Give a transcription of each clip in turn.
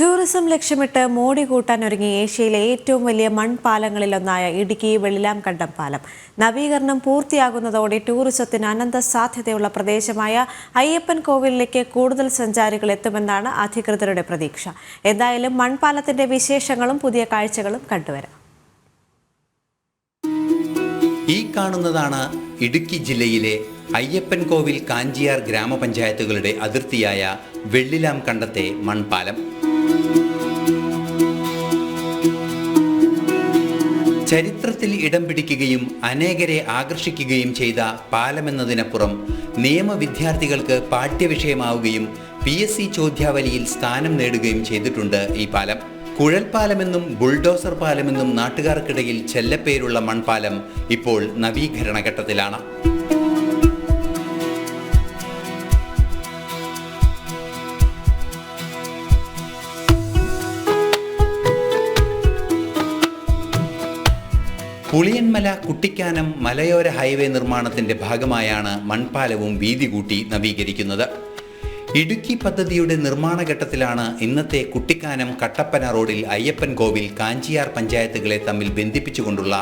Tourism ലക്ഷ്യമിട്ട് മോടി കൂട്ടാൻ ഒരുങ്ങി ഏഷ്യയിലെ ഏറ്റവും വലിയ മൺപാലങ്ങളിലൊന്നായ ഇടുക്കി വെള്ളിലാംകണ്ടം പാലം. നവീകരണം പൂർത്തിയാകുന്നതോടെ ടൂറിസത്തിന് അനന്ത സാധ്യതയുള്ള പ്രദേശമായ അയ്യപ്പൻ കോവിലിലേക്ക് കൂടുതൽ സഞ്ചാരികൾ എത്തുമെന്നാണ് അധികൃതരുടെ പ്രതീക്ഷ. എന്തായാലും മൺപാലത്തിന്റെ വിശേഷങ്ങളും പുതിയ കാഴ്ചകളും കണ്ടുവരാം. ഈ കാണുന്നതാണ് ഇടുക്കി ജില്ലയിലെ അയ്യപ്പൻ കോവിൽ കാഞ്ചിയാർ ഗ്രാമപഞ്ചായത്തുകളുടെ അതിർത്തിയായ വെള്ളിലാം കണ്ടത്തെ മൺപാലം. ചരിത്രത്തിൽ ഇടം പിടിക്കുകയും അനേകരെ ആകർഷിക്കുകയും ചെയ്ത പാലമെന്നതിനപ്പുറം നിയമ വിദ്യാർത്ഥികൾക്ക് പാഠ്യവിഷയമാവുകയും പി എസ് സി ചോദ്യാവലിയിൽ സ്ഥാനം നേടുകയും ചെയ്തിട്ടുണ്ട് ഈ പാലം. കുഴൽപ്പാലമെന്നും ബുൾഡോസർ പാലമെന്നും നാട്ടുകാർക്കിടയിൽ ചെല്ലപ്പേരുള്ള മൺപാലം ഇപ്പോൾ നവീകരണ ഘട്ടത്തിലാണ് പുളിയന്മല കുട്ടിക്കാനം മലയോര ഹൈവേ നിർമ്മാണത്തിന്റെ ഭാഗമായാണ് മൺപാലവും വീതി കൂട്ടി നവീകരിക്കുന്നത്. ഇടുക്കി പദ്ധതിയുടെ നിർമ്മാണ ഘട്ടത്തിലാണ് ഇന്നത്തെ കുട്ടിക്കാനം കട്ടപ്പന റോഡിൽ അയ്യപ്പൻ കോവിൽ കാഞ്ചിയാർ പഞ്ചായത്തുകളെ തമ്മിൽ ബന്ധിപ്പിച്ചുകൊണ്ടുള്ള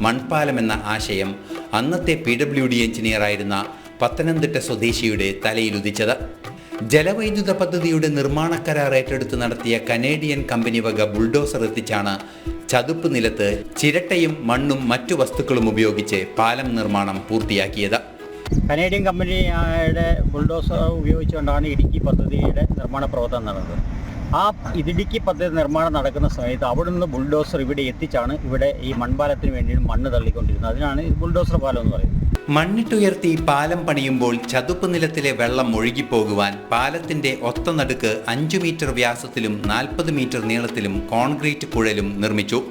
മൺപാലം എന്ന ആശയം അന്നത്തെ പി ഡബ്ല്യു ഡി എഞ്ചിനീയറായിരുന്ന പത്തനംതിട്ട സ്വദേശിയുടെ തലയിലുദിച്ചത് ജലവൈദ്യുത പദ്ധതിയുടെ നിർമ്മാണ കരാർ ഏറ്റെടുത്ത് നടത്തിയ കനേഡിയൻ കമ്പനി വക ബുൾഡോസർ എത്തിച്ചാണ് ചതുപ്പ് നിലത്ത് ചിരട്ടയും മണ്ണും മറ്റു വസ്തുക്കളും ഉപയോഗിച്ച് പാലം നിർമ്മാണം പൂർത്തിയാക്കിയത്. കനേഡിയൻ കമ്പനിയുടെ ബുൾഡോസർ ഉപയോഗിച്ചുകൊണ്ടാണ് ഇടുക്കി പദ്ധതിയുടെ നിർമ്മാണ പ്രവർത്തനം നടന്നത്. ആ ഇടുക്കി പദ്ധതി നിർമ്മാണം നടക്കുന്ന സമയത്ത് അവിടെ നിന്ന് ബുൾഡോസർ ഇവിടെ എത്തിച്ചാണ് ഇവിടെ ഈ മൺപാലത്തിന് വേണ്ടി മണ്ണ് തള്ളിക്കൊണ്ടിരുന്നത്. അതിനാണ് ബുൾഡോസർ പാലം എന്ന് പറയുന്നത്. മണ്ണിട്ടുയർത്തി പാലം പണിയുമ്പോൾ ചതുപ്പ് നിലത്തിലെ വെള്ളം ഒഴുകിപ്പോകുവാൻ പാലത്തിന്റെ ഒത്ത നടുക്ക് അഞ്ചു മീറ്റർ വ്യാസത്തിലും നാൽപ്പത് മീറ്റർ നീളത്തിലും കോൺക്രീറ്റ് കുഴലും നിർമ്മിച്ചു.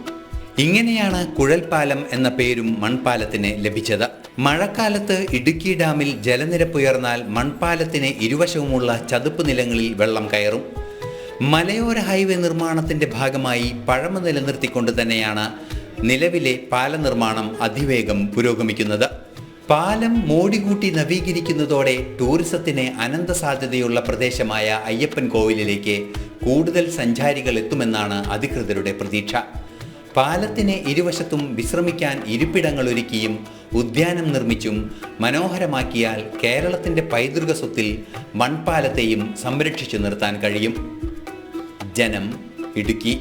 ഇങ്ങനെയാണ് കുഴൽപ്പാലം എന്ന പേരും മൺപാലത്തിന് ലഭിച്ചത്. മഴക്കാലത്ത് ഇടുക്കി ഡാമിൽ ജലനിരപ്പ് ഉയർന്നാൽ മൺപാലത്തിന് ഇരുവശവുമുള്ള ചതുപ്പ് നിലങ്ങളിൽ വെള്ളം കയറും. മലയോര ഹൈവേ നിർമ്മാണത്തിന്റെ ഭാഗമായി പഴമ നിലനിർത്തിക്കൊണ്ട് തന്നെയാണ് നിലവിലെ പാല നിർമ്മാണം അതിവേഗം പുരോഗമിക്കുന്നത്. പാലം മോടികൂട്ടി നവീകരിക്കുന്നതോടെ ടൂറിസത്തിന് അനന്ത സാധ്യതയുള്ള പ്രദേശമായ അയ്യപ്പൻ കോവിലിലേക്ക് കൂടുതൽ സഞ്ചാരികൾ എത്തുമെന്നാണ് അധികൃതരുടെ പ്രതീക്ഷ. പാലത്തിന് ഇരുവശത്തും വിശ്രമിക്കാൻ ഇരിപ്പിടങ്ങൾ ഒരുക്കിയും ഉദ്യാനം നിർമ്മിച്ചും മനോഹരമാക്കിയാൽ കേരളത്തിന്റെ പൈതൃക സ്വത്തിൽ മൺപാലത്തെയും സംരക്ഷിച്ചു നിർത്താൻ കഴിയും. ജനം ഇടുക്കി